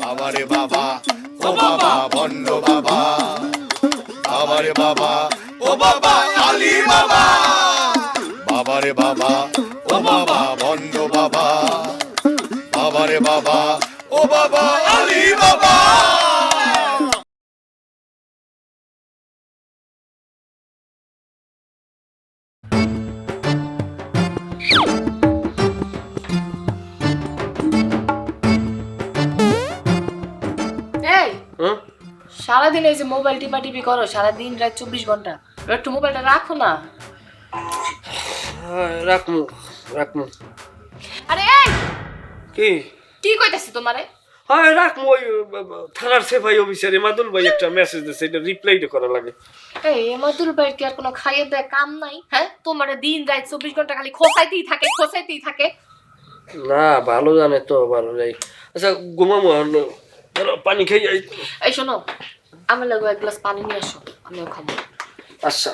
বাবারে বাবা, ও বাবা বন্ড বাবা। আবারে বাবা, ও বাবা, আলী বাবা। বাবারে বাবা, ও বাবা বন্ড বাবা। বাবারে বাবা, ও বাবা, আলী সারাদিন এই যে মোবাইল টিপা টিপি করো সারাদিন রাত চব্বিশ ঘণ্টা। একটু মোবাইলটা রাখো না। রাখমু রাখমু আরে এই! কি? কি কইতাছি তোমারে? হ্যাঁ রাখমু ওই থানার সেফাই অফিসার মাদুল ভাই একটা মেসেজ দিয়েছে এটা রিপ্লাইটা করা লাগে। এই এমাদুর ভাইয়ের কি আর কোনো খাইয়ে দেয় কাম নাই? হ্যাঁ তোমার দিন রাত চব্বিশ ঘণ্টা খালি খোসাইতেই থাকে খোসাইতেই থাকে। না ভালো জানে তো ভালো যাই আচ্ছা ঘুমামু পানি খেয়ে যাই এই শোনো আমার লাগো এক গ্লাস পানি নিয়ে আসো আমিও খাব। আচ্ছা।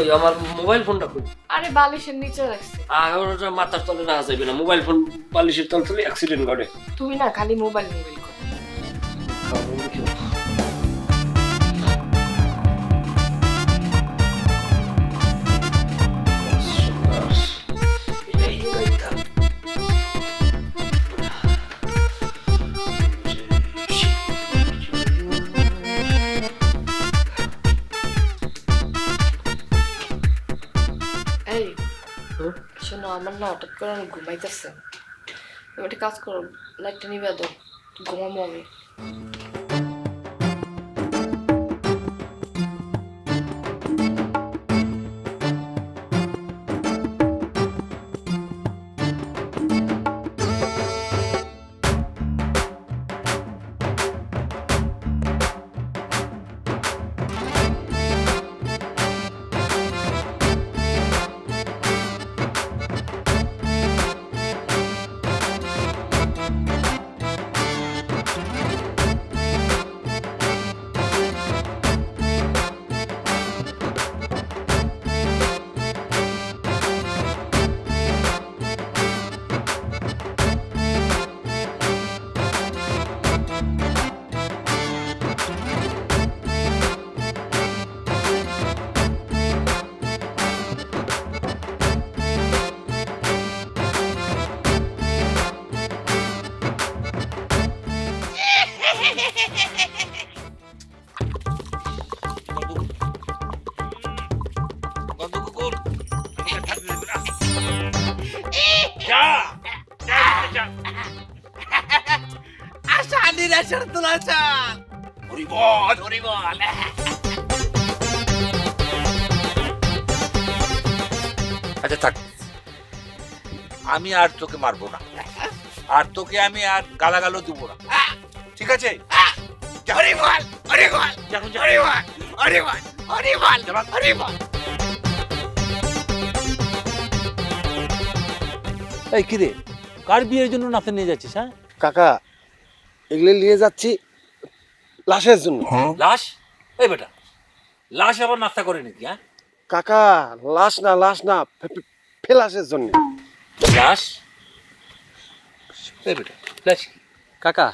কই? আমার মোবাইল ফোনটা কই? আরে বালিশের নিচে রাখছি। আর ওটা মাথার তলে রাখা যাবে না। মোবাইল ফোন বালিশের তল তলে অ্যাক্সিডেন্ট ঘটে। তুমি না খালি মোবাইল মোবাইল শোনো, আমার না হঠাৎ করে অনেক ঘুমাইতেছে। তুমি একটা কাজ করো লাইটটা নিবে দাও, ঘুমাবো আমি। হরিবল হরিবল আচ্ছা থাক। আমি আর তোকে মারবো না। আর তোকে আমি আর গালাগালও দিব না। ঠিক আছে? হরিবল হরিবল হরিবল হরিবল হরিবল হরিবল এই কিরে কার বিয়ের জন্য নাচতে নিয়ে যাচ্ছিস হ্যাঁ? কাকা এগুলো নিয়ে যাচ্ছি। লাশের জন্য? লাশ? এই বেটা লাশ আবার নাস্তা করে নাকি হ্যাঁ? কাকা লাশ না লাশ না ফেলাসের জন্য। লাশ? এই বেটা লাশ কাকা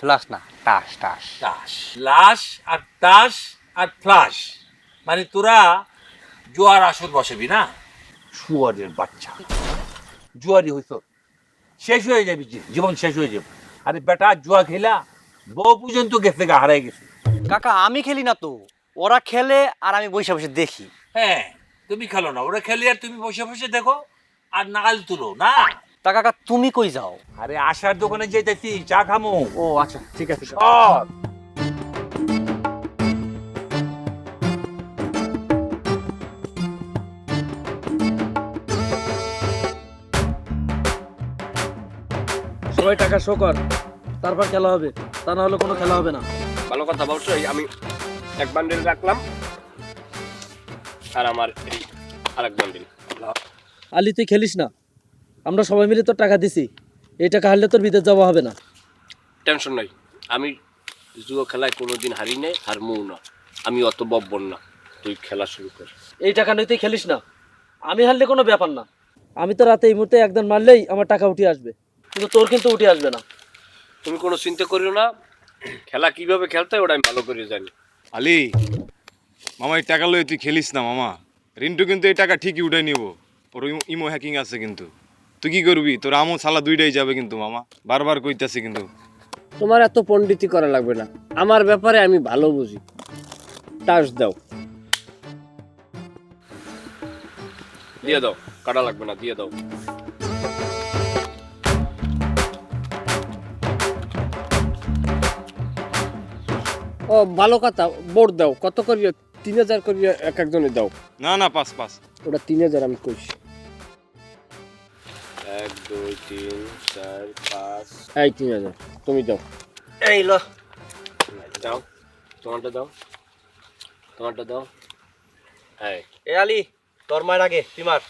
ফ্লাস না টাস টাস। লাশ লাশ আর তাস আর ফ্লাশ। মানে তোরা জোয়ার আসর বসবি না? শুয়ারের বাচ্চা। জুয়ারি হইতো শেষ হয়ে যাবি জীবন শেষ হয়ে যাবে। আরে বেটা জুয়া খেলা বউ পর্যন্ত গেছে গা হারাই গেছে। কাকা আমি খেলি না তো। ওরা খেলে আর আমি বসে বসে দেখি। হ্যাঁ তুমি খেলো না। ওরা খেলে আর তুমি বসে বসে দেখো আর নাল তুলো না? তা কাকা তুমি কই যাও? আরে আশার দোকানে যেতেছি চা খামো। ও আচ্ছা ঠিক আছে সব। সবাই টাকা শো কর তারপর খেলা হবে। তা না হলে কোনো খেলা হবে না। ভালো কথা বলছো এই আমি এক বান্ডিল রাখলাম আর আমার এই আরেক বান্ডিল। আলি তুই খেলিস না। আমরা সবাই মিলে তোর টাকা দিছি। এই টাকা হারলে তোর বিদেশ যাওয়া হবে না। টেনশন নাই। আমি জুয়ো খেলায় কোনোদিন হারি নাই হারমও না। আমি অত বব্বর না। তুই খেলা শুরু কর। এই টাকা নিয়ে তুই খেলিস না। আমি হারলে কোনো ব্যাপার না। আমি তো রাতে এই মুহূর্তে একদম মারলেই আমার টাকা উঠে আসবে। কিন্তু তোর কিন্তু উঠে আসবে না। তুমি কোনো চিন্তা করিও না। খেলা কীভাবে খেলতে হয় ওটা আমি ভালো করে জানি। আলি মামা এই টাকা লয়ে তুই খেলিস না মামা। রিন্টু কিন্তু এই টাকা ঠিকই উঠাই নিব। ওর ইমো- হ্যাকিং আছে কিন্তু। তুই কি করবি? তোর আমও সালা দুইটাই যাবে কিন্তু মামা। বারবার কইতাছে কিন্তু। তোমার এত পণ্ডিতি করা লাগবে না। আমার ব্যাপারে আমি ভালো বুঝি। টাস দাও। দিয়ে দাও। কাটা লাগবে না দিয়ে দাও। ও ভালো কথা বোর্ড দাও। কত করিয়া? তিন হাজার করিয়া এক একজনে দাও। না না পাঁচ পাঁচ ওটা তিন হাজার আমি কইছি। এক দুই তিন চার পাঁচ। এই তিন হাজার তুমি দাও। এই ল। দাও তোমারটা দাও। তোমারটা দাও। এই এ আলি তোর মায়ের আগে তুই মার।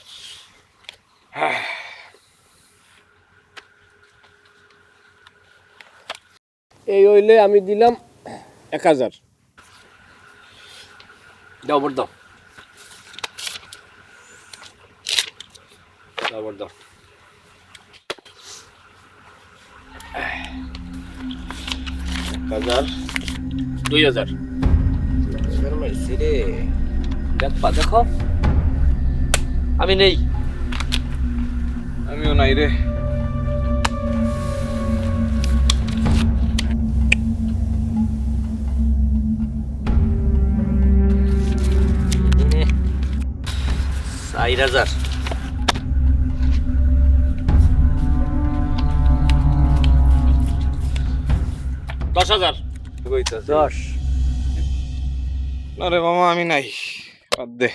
এই হইলে আমি দিলাম এক হাজার। দাও বড় দাও। দাও বড় দাও। এক হাজার। দুই হাজার। দেখবা দেখো। আমি নেই। আমিও নাই রে। চার হাজার। দশ হাজার। দশ। না রে মামা আমি নাই। বাদ দে।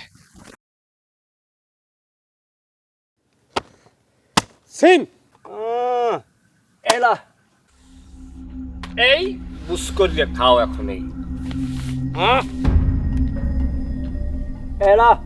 এলা। এই বুস করিয়া খাও এখন এই। হ্যাঁ? এলা।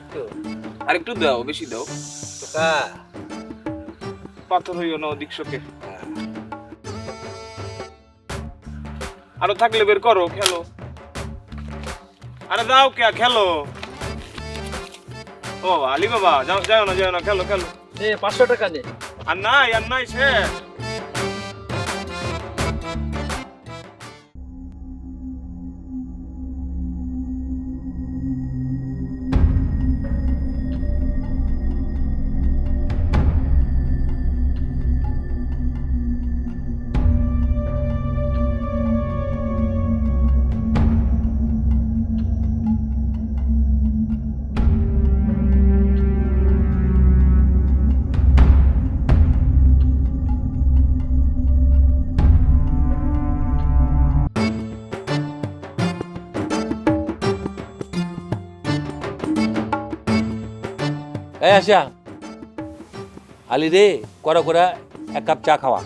একটু। আর একটু দাও বেশি দাও। টোকা পাথর হইও না ওদিক শোকে। আরও থাকলে বের করো খেলো। আরে দাও কে খেলো। ও আলি বাবা যাও যাও না যাও না খেলো খেলো। এ পাঁচশো টাকা নে আর নাই আর নাই শেষ। আসা আলি রে করা করা এক কাপ চা খাওয়া।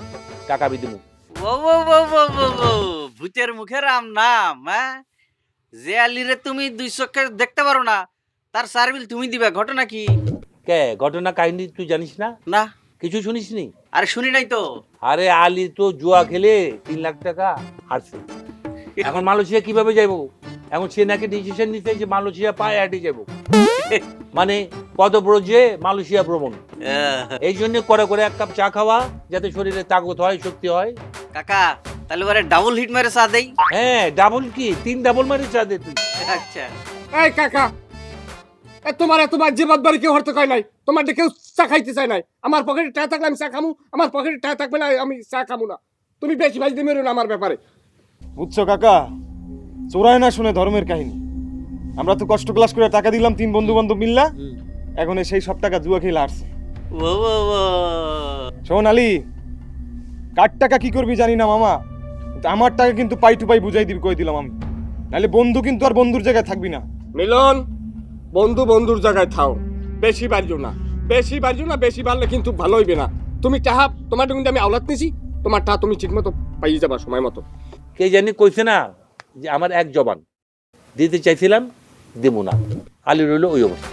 টাকা বি দিমু ও ও ও ও ও ও ভূতের মুখে রাম নাম হ্যাঁ? যে আলিরে তুমি দুই চোখে দেখতে পারো না তার সার্ভিল তুমি দিবা ঘটনা কি? কে ঘটনা কাহিনী তুই জানিস না? না। কিছু শুনিস নি? আরে শুনি নাই তো। আরে আলি তো জুয়া খেলে তিন লাখ টাকা হারছে। এখন মালয়েশিয়া কীভাবে যাইব? এখন সে নাকি ডিসিশন নিতে যে মালয়েশিয়া পায়ে হাঁটে যাব মানে পদব্রজে মালয়েশিয়া ভ্রমণ। এই জন্য করে করে এক কাপ চা খাওয়া যাতে শরীরে তাগত হয় শক্তি হয়। কাকা তাহলে ওরে ডাবল হিট মেরে চা দেই। হ্যাঁ ডাবল কি? তিন ডাবল মারি চা দে তুই। আচ্ছা। এই কাকা এ তোমার এত বাজ্যে বাদবারি কেউ হরতে কয় নাই? তোমার কেউ চা খাইতে চায় নাই? আমার পকেটে টাকা থাকলে আমি চা খামু আমার পকেটে টাকা থাকবে না আমি চা খামু না। তুমি বেশি ভাই দিবে না আমার ব্যাপারে। বুঝছ কাকা চোরায় না শুনে ধর্মের কাহিনী। আমরা তো কষ্ট ক্লাস করে টাকা দিলাম তিন বন্ধু বান্ধব মিললা এখন এই সেই সব টাকা জুয়া খেলে আসছে ও বাবা শোন আলী কার টাকা কি করবি জানি না মামা। আমার টাকা কিন্তু পাই টু পাই বুঝাই দিবি কই দিলাম আমি। নাহলে বন্ধু কিন্তু আর বন্ধুর জায়গায় থাকবি না। মিলন বন্ধু বন্ধুর জায়গায় থাও। বেশি বাড়িও না। বেশি বাড়িও না বেশি বাড়লে কিন্তু ভালো হইবে না। তুমি টাহা তোমার কিন্তু আমি আওলাদ নিছি। তোমার টাহা তুমি ঠিক মতো পাই যাবা সময় মতো। কে জানি কইছে না যে আমার এক জবান। দিতে চাইছিলাম দেবো না। আলী রইল ওই অবস্থা।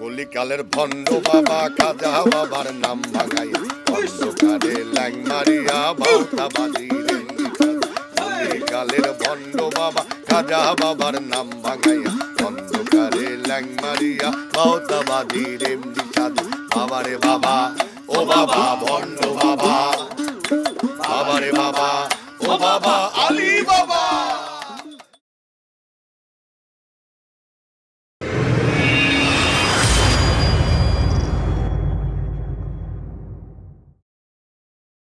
কলিকালের ভণ্ড বাবা কাজা বাবার নাম ভাঙাই। অন্ধকারে ল্যাং মারিয়া বাউতা বাজি কলিকালের ভণ্ড বাবা কাজা বাবার নাম অন্ধকারে ল্যাং মারিয়া বাউতা বাজি সাধু বাবারে বাবা ও বাবা ভণ্ড বাবা। বাবারে বাবা ও বাবা আলী বাবা।